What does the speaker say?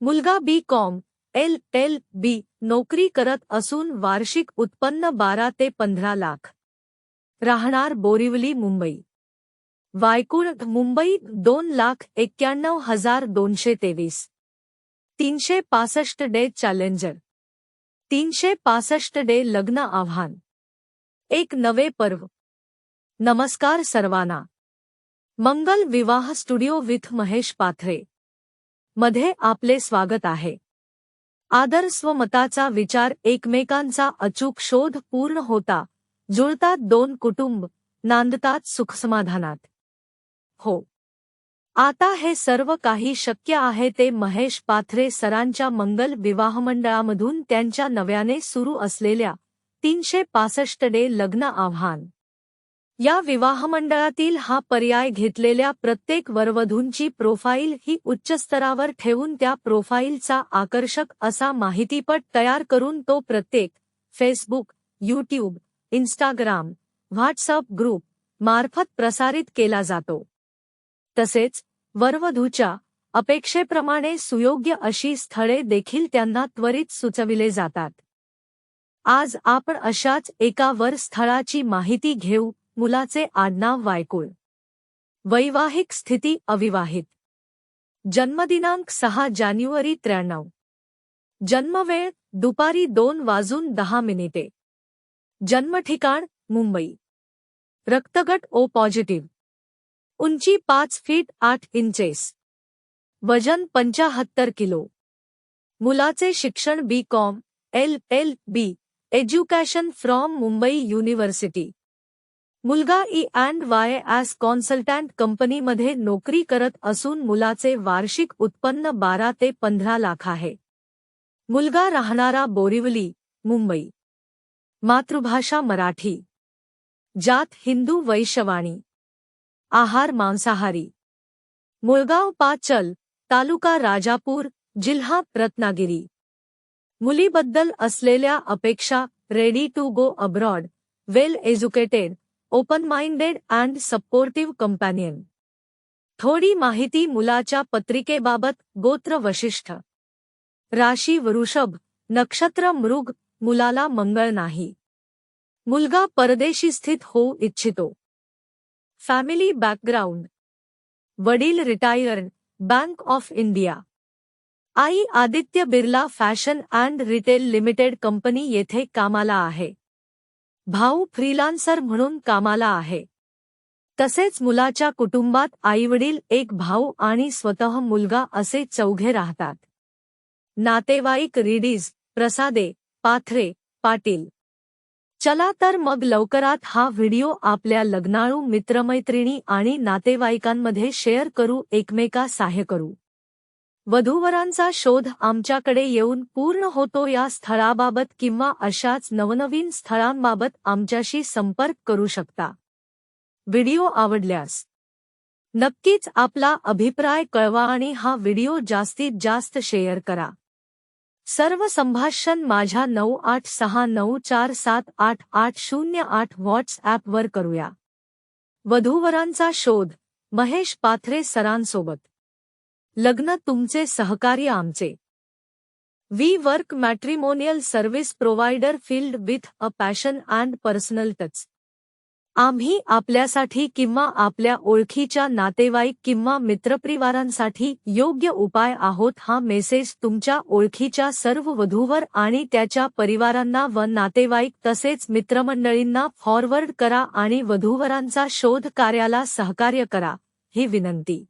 मुलगा B. Com. L. L. B. नोकरी करत असून वार्षिक उत्पन्न बारा ते पंधरा लाख. राहणार बोरिवली मुंबई. वायकुळ मुंबई दोन लाख एक्क्याण्णव हजार दोनशे तेवीस. तीनशे पासष्ट डे चॅलेंजर. तीनशे पासष्ट डे लग्न आव्हान. एक नवे पर्व. नमस्कार सर्वांना. मंगल विवाह स्टुडिओ विथ महेश पाथरे. मध्ये आपले स्वागत आहे. आदर स्वमताचा विचार एकमेकांचा अचूक शोध पूर्ण होता. जुळतात दोन कुटुंब नांदतात सुखसमाधानात. हो. आता हे सर्व काही शक्य आहे ते महेश पाथरे सरांच्या मंगल विवाह मंडळामधून त्यांच्या नव्याने सुरू असलेल्या तीनशे पासष्ट डे लग्न आव्हान. या विवाह मंडळातील हा पर्याय घेतलेल्या प्रत्येक वरवधूंची प्रोफाईल ही उच्च स्तरावर ठेवून त्या प्रोफाईलचा आकर्षक असा माहितीपट तयार करून तो प्रत्येक Facebook YouTube Instagram WhatsApp group मार्फत प्रसारित केला जातो. तसेच वरवधूच्या अपेक्षेप्रमाणे सुयोग्य अशी स्थळे देखील त्यांना त्वरित सुचविले जातात. आज आपण अशाच एका वर स्थळाची माहिती घेऊ मुलाचे आडनाव वायकुळ. वैवाहिक स्थिती अविवाहित. जन्मदिनांक सहा जानेवारी त्र्याण्णव. जन्मवेळ दुपारी दोन वाजून दहा मिनिटे. जन्मठिकाण मुंबई. रक्तगट ओ पॉझिटिव्ह. उंची पाच फीट आठ इंचेस. वज़न पंचाहत्तर किलो. मुलाचे शिक्षण B com, L L B, education from Mumbai university. मुलगा E and Y as consultant कंपनीमध्ये नोकरी करत असून मुलाचे वार्षिक उत्पन्न बारा ते पंधरा लाख आहे. मुलगा राहणारा बोरिवली मुंबई. मातृभाषा मराठी. जात हिंदू वैश्यवाणी. आहार मांसाहारी. मुळगाव पाचल तालुका राजापूर जिल्हा रत्नागिरी. मुलीबद्दल असलेल्या अपेक्षा ready to go abroad well educated open minded and supportive companion थोडी माहिती मुलाच्या पत्रिकेबाबत गोत्र वशिष्ठ. राशी वृषभ, नक्षत्र मृग, मुलाला मंगळ नाही. मुलगा परदेशी स्थित होऊ इच्छितो. Family background. वडील retired, bank of India. I Aditya Birla fashion and retail limited company येथे कामाला आहे. भाऊ फ्रीलान्सर म्हणून कामाला आहे. तसेच मुलाच्या कुटुंबात आईवडील एक भाऊ आणि स्वतः मुलगा असे चौघे राहतात. नातेवाईक रिडीज प्रसादे पाथरे पाटील. चला तर मग लवकरात हा व्हिडिओ आपल्या लग्नाळू मित्रमैत्रिणी आणि नातेवाईकांमध्ये शेअर करू एकमेका सहाय्य करू. वधूवरांचा शोध आमच्याकडे येऊन पूर्ण होतो या स्थळाबाबत किंवा अशाच नवनवीन स्थळांबाबत आमच्याशी संपर्क करू शकता. व्हिडिओ आवडल्यास नक्कीच आपला अभिप्राय कळवा आणि हा व्हिडिओ जास्तीत जास्त शेअर करा. सर्व संभाषण माझ्या नऊ आठ सहा नऊ चार सात आठ आठ शून्य आठ व्हॉट्सॲपवर करूया. वधूवरांचा शोध महेश पाथरे सरांसोबत. लग्न तुमचे सहकार्य आमचे. We work matrimonial service provider field with a passion and personal touch आम्ही आपल्यासाठी किंवा आपल्या ओळखीच्या नातेवाईक किंवा मित्रपरिवारांसाठी योग्य उपाय आहोत हा मेसेज तुमच्या ओळखीच्या सर्व वधूवर आणि त्याच्या परिवारांना व नातेवाईक तसेच मित्रमंडळींना फॉरवर्ड करा आणि वधूवरांचा शोध कार्याला सहकार्य करा ही विनंती.